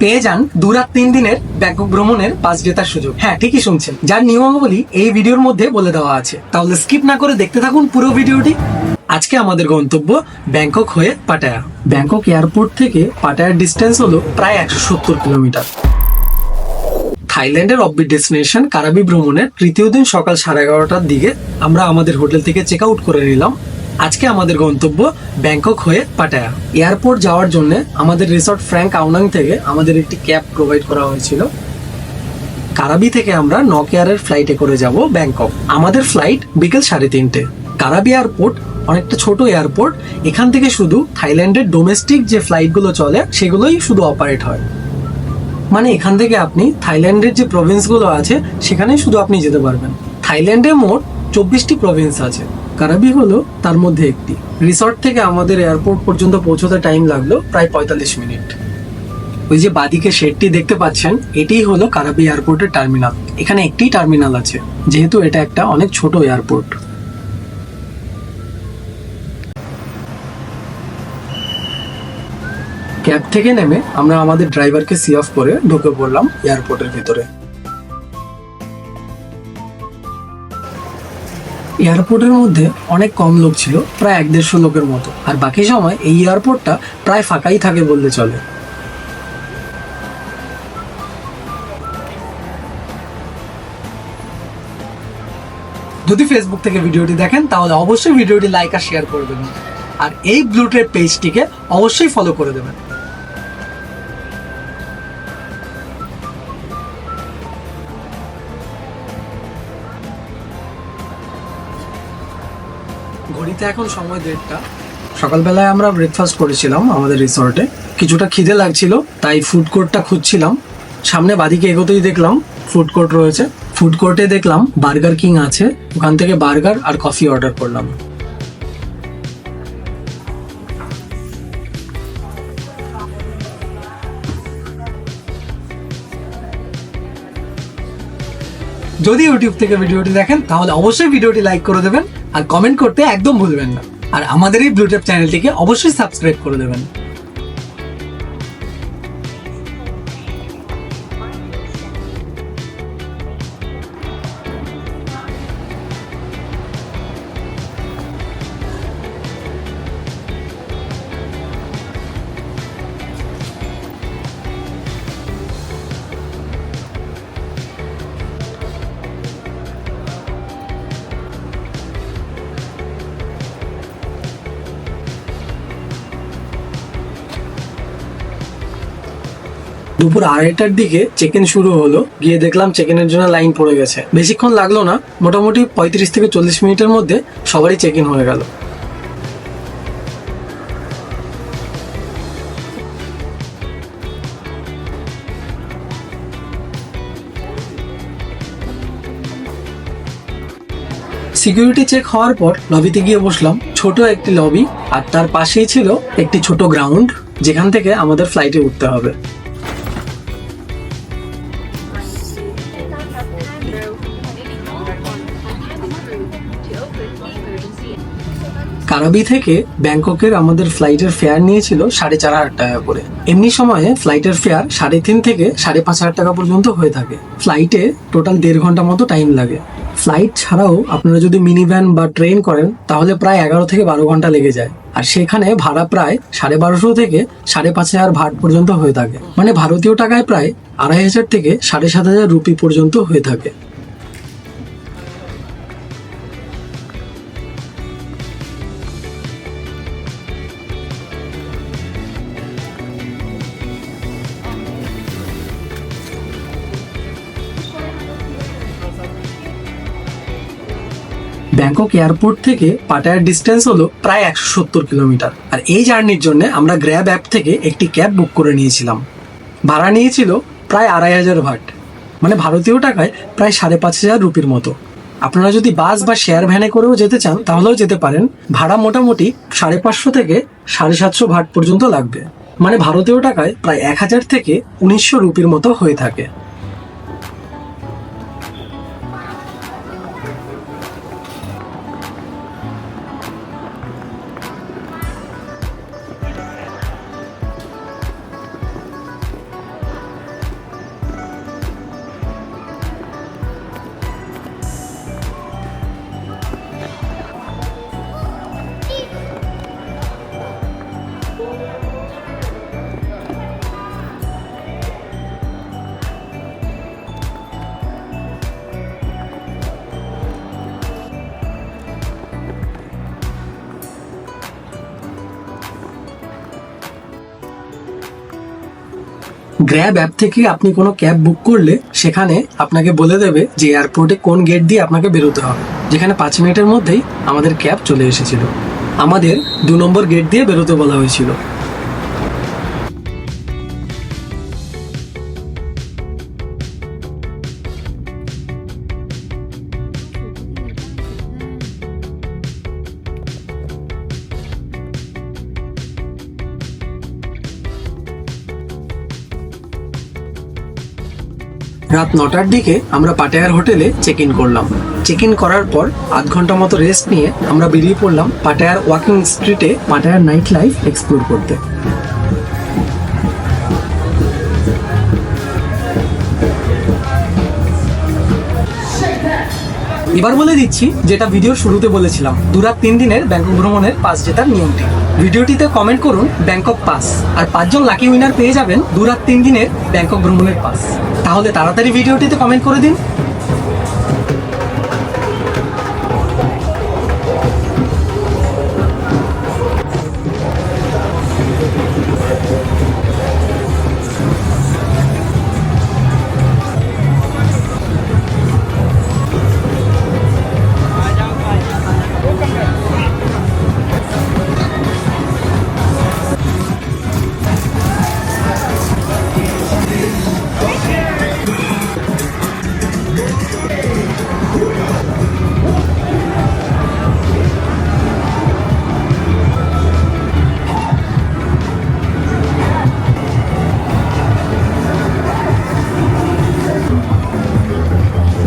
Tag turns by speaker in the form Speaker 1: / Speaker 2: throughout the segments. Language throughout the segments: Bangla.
Speaker 1: পেয়ে যান দু রাত তিন দিনের ব্যাংকক ভ্রমণের পাঁচ জেতার সুযোগ। হ্যাঁ ঠিকই শুনছেন। যার নিয়মাবলী এই ভিডিওর মধ্যে বলে দেওয়া আছে। তাহলে স্কিপ না করে দেখতে থাকুন পুরো ভিডিওটি। আজকে আমাদের গন্তব্য ব্যাংকক হয়ে পাটায়া। ব্যাংকক এয়ারপোর্ট থেকে পাটায়ার ডিস্টেন্স হলো প্রায় একশো সত্তর কিলোমিটার। থাইল্যান্ডের অফবিট ডেস্টিনেশন কারাবি ভ্রমণের তৃতীয় দিন সকাল সাড়ে এগারোটার দিকে আমরা আমাদের হোটেল থেকে চেক আউট করে নিলাম। আজকে আমাদের গন্তব্য ব্যাংকক হয়ে পাটায়া। এয়ারপোর্ট যাওয়ার জন্য আমাদের রিসর্ট ফ্র্যাঙ্ক আউনাং থেকে আমাদের একটি ক্যাব প্রোভাইড করা হয়েছিল। কারাবি থেকে আমরা নকেয়ারের ফ্লাইটে করে যাব ব্যাংকক। আমাদের ফ্লাইট বিকেল সাড়ে তিনটে। কারাবি এয়ারপোর্ট অনেকটা ছোট এয়ারপোর্ট, এখান থেকে শুধু থাইল্যান্ডের ডোমেস্টিক যে ফ্লাইটগুলো চলে, সেগুলোই শুধু অপারেট হয়। মানে এখান থেকে আপনি থাইল্যান্ডের যে প্রভিন্সগুলো আছে সেখানে শুধু আপনি যেতে পারবেন। থাইল্যান্ডে মোট চব্বিশটি প্রভিন্স আছে। কারাবি হলো তার মধ্যে একটি। রিসর্ট থেকে আমাদের এয়ারপোর্ট পর্যন্ত পৌঁছতে টাইম লাগল প্রায় পঁয়তাল্লিশ মিনিট। ওই যে বাদিকে শেডটি দেখতে পাচ্ছেন, এটিই হলো কারাবি এয়ারপোর্টের টার্মিনাল। এখানে একটি টার্মিনাল আছে, যেহেতু এটা একটা অনেক ছোট এয়ারপোর্ট। ক্যাব থেকে নেমে আমরা আমাদের ড্রাইভারকে সি অফ করে ঢুকে পড়লাম এয়ারপোর্টের ভিতরে। এয়ারপোর্টের মধ্যে অনেক কম লোক ছিল, প্রায় এক দেড়শো লোকের মতো। আর বাকি সময় এই এয়ারপোর্টটা প্রায় ফাঁকাই থাকে বললে চলে। যদি ফেসবুক থেকে ভিডিওটি দেখেন, তাহলে অবশ্যই ভিডিওটি লাইক আর শেয়ার করে দেবেন। আর এই ব্লুটের পেজটিকে অবশ্যই ফলো করে দেবেন। ঘড়িতে এখন সময় দেড়টা। সকালবেলায় আমরা ব্রেকফাস্ট করেছিলাম আমাদের রিসর্টে কিছুটা খিদে লাগছিল, তাই ফুড কোর্টটা খুঁজছিলাম। সামনে বাদিকে এগোতেই দেখলাম ফুড কোর্ট রয়েছে। ফুড কোর্টে দেখলাম বার্গার কিং আছে। ওখান থেকে বার্গার আর কফি অর্ডার করলাম। যদি ইউটিউব থেকে ভিডিওটি দেখেন, তাহলে অবশ্যই ভিডিওটি লাইক করে দেবেন আর কমেন্ট করতে একদম ভুলবেন না। আর আমাদের এই ব্লুটেপ চ্যানেলটিকে অবশ্যই সাবস্ক্রাইব করে দেবেন। দুপুর আড়াইটার দিকে চেক ইন শুরু হলো। গিয়ে দেখলাম চেক ইনের জন্য লাইন পড়ে গেছে। বেশিক্ষণ লাগল না, মোটামুটি পঁয়ত্রিশ থেকে চল্লিশ মিনিটের মধ্যে সবারই চেক ইন হয়ে গেল। সিকিউরিটি চেক হওয়ার পর লবিতে গিয়ে বসলাম। ছোট একটি লবি আর তার পাশেই ছিল একটি ছোট গ্রাউন্ড যেখান থেকে আমাদের ফ্লাইটে উঠতে হবে। কারাবি থেকে ব্যাংককের আমাদের ফ্লাইটের ফেয়ার নিয়েছিল সাড়ে চার হাজার টাকা করে। এমনি সময়ে ফ্লাইটের ফেয়ার সাড়ে তিন থেকে সাড়ে পাঁচ হাজার টাকা পর্যন্ত হয়ে থাকে। ফ্লাইটে টোটাল দেড় ঘণ্টা মতো টাইম লাগে। ফ্লাইট ছাড়াও আপনারা যদি মিনি ভ্যান বা ট্রেন করেন, তাহলে প্রায় এগারো থেকে বারো ঘণ্টা লেগে যায়। আর সেখানে ভাড়া প্রায় সাড়ে বারোশো থেকে সাড়ে পাঁচ হাজার ভাট পর্যন্ত হয়ে থাকে। মানে ভারতীয় টাকায় প্রায় আড়াই হাজার থেকে সাড়ে সাত হাজার রুপি পর্যন্ত হয়ে থাকে। ব্যাংকক এয়ারপোর্ট থেকে পাটায়ার ডিস্টেন্স হলো প্রায় একশো সত্তর কিলোমিটার। আর এই জার্নির জন্য আমরা গ্র্যাব অ্যাপ থেকে একটি ক্যাব বুক করে নিয়েছিলাম। ভাড়া নিয়েছিল প্রায় আড়াই হাজার ভাট। মানে ভারতীয় টাকায় প্রায় সাড়ে পাঁচ হাজার রুপির মতো। আপনারা যদি বাস বা শেয়ার ভ্যানে করেও যেতে চান, তাহলেও যেতে পারেন। ভাড়া মোটামুটি সাড়ে পাঁচশো থেকে সাড়ে সাতশো ভাট পর্যন্ত লাগবে। মানে ভারতীয় টাকায় প্রায় এক হাজার থেকে উনিশশো রুপির মতো হয়ে থাকে। গ্র্যাব অ্যাপ থেকে আপনি কোনো ক্যাব বুক করলে সেখানে আপনাকে বলে দেবে যে এয়ারপোর্টে কোন গেট দিয়ে আপনাকে বেরোতে হবে। যেখানে পাঁচ মিনিটের মধ্যেই আমাদের ক্যাব চলে এসেছিল। আমাদের দু নম্বর গেট দিয়ে বেরোতে বলা হয়েছিল। রাত নটার দিকে আমরা পাটায়ার হোটেলে চেক ইন করলাম। চেক ইন করার পর আধ ঘণ্টা মতো রেস্ট নিয়ে আমরা বেরিয়ে পড়লাম পাটায়ার ওয়াকিং স্ট্রিটে পাটায়ার নাইট লাইফ এক্সপ্লোর করতে। এবার বলে দিচ্ছি যেটা ভিডিওর শুরুতে বলেছিলাম দু রাত তিন দিনের ব্যাংকক ভ্রমণের পাস জেতার নিয়মটি। ভিডিওটিতে কমেন্ট করুন ব্যাংকক পাস আর পাঁচজন লাকি উইনার পেয়ে যাবেন দু রাত তিন দিনের ব্যাংকক ভ্রমণের পাস তাহলে তাড়াতাড়ি ভিডিওটিতে কমেন্ট করে দিন।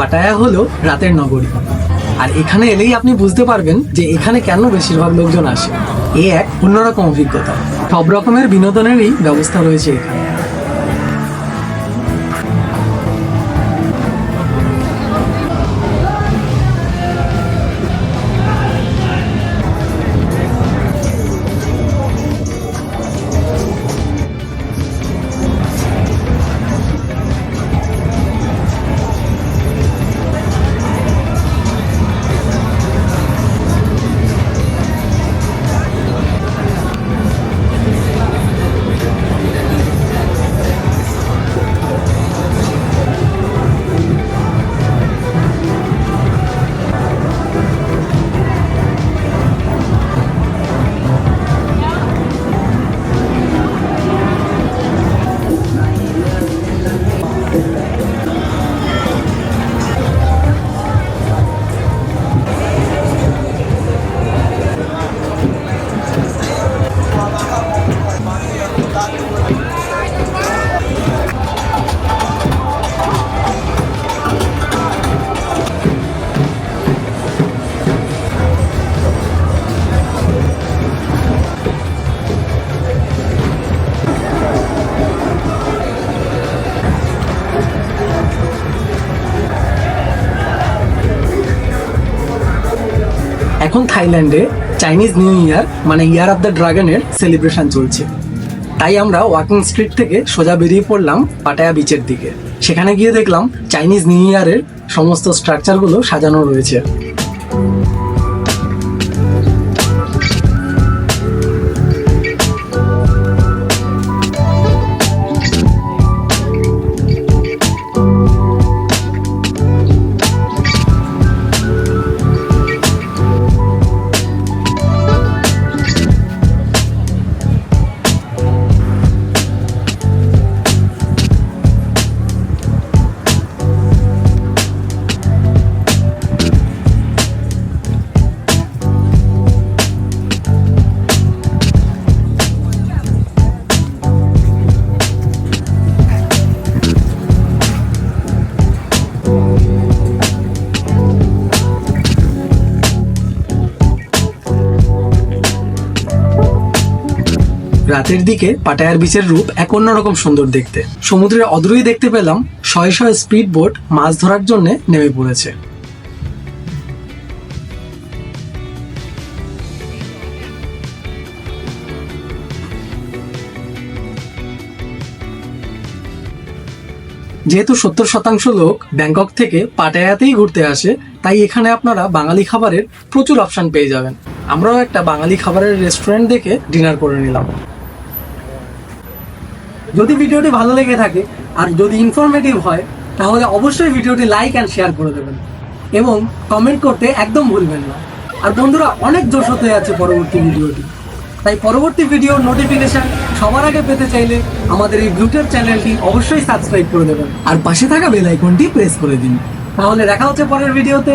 Speaker 1: পাটায়া হলো রাতের নগরী। আর এখানে এলেই আপনি বুঝতে পারবেন যে এখানে কেন বেশিরভাগ লোকজন আসে। এ এক অন্যরকম অভিজ্ঞতা। সব রকমের বিনোদনেরই ব্যবস্থা রয়েছে এখানে। এখন থাইল্যান্ডে চাইনিজ নিউ ইয়ার মানে ইয়ার অফ দ্য ড্রাগনের সেলিব্রেশন চলছে। তাই আমরা ওয়াকিং স্ট্রিট থেকে সোজা বেরিয়ে পড়লাম পাটায়া বিচের দিকে। সেখানে গিয়ে দেখলাম চাইনিজ নিউ ইয়ারের সমস্ত স্ট্রাকচারগুলো সাজানো রয়েছে। রাতের দিকে পাটায়ার বিচের রূপ এক অন্যরকম সুন্দর দেখতে। সমুদ্রের অদূরেই দেখতে পেলাম শয়ে শয়ে স্পিড বোট মাছ ধরার জন্য নেমে পড়েছে। যেহেতু সত্তর শতাংশ লোক ব্যাংকক থেকে পাটায়াতেই ঘুরতে আসে, তাই এখানে আপনারা বাঙালি খাবারের প্রচুর অপশন পেয়ে যাবেন। আমরাও একটা বাঙালি খাবারের রেস্টুরেন্ট দেখে ডিনার করে নিলাম। যদি ভিডিওটি ভালো লেগে থাকে আর যদি ইনফরমেটিভ হয়, তাহলে অবশ্যই ভিডিওটি লাইক অ্যান্ড শেয়ার করে দেবেন। এবং কমেন্ট করতে একদম ভুলবেন না। আর বন্ধুরা, অনেক জোশ হতে আছে পরবর্তী ভিডিওটি। তাই পরবর্তী ভিডিও নোটিফিকেশন সবার আগে পেতে চাইলে আমাদের এই গ্লুটের চ্যানেলটি অবশ্যই সাবস্ক্রাইব করে দেবেন। আর পাশে থাকা বেল আইকনটি প্রেস করে দিন। তাহলে দেখা হচ্ছে পরের ভিডিওতে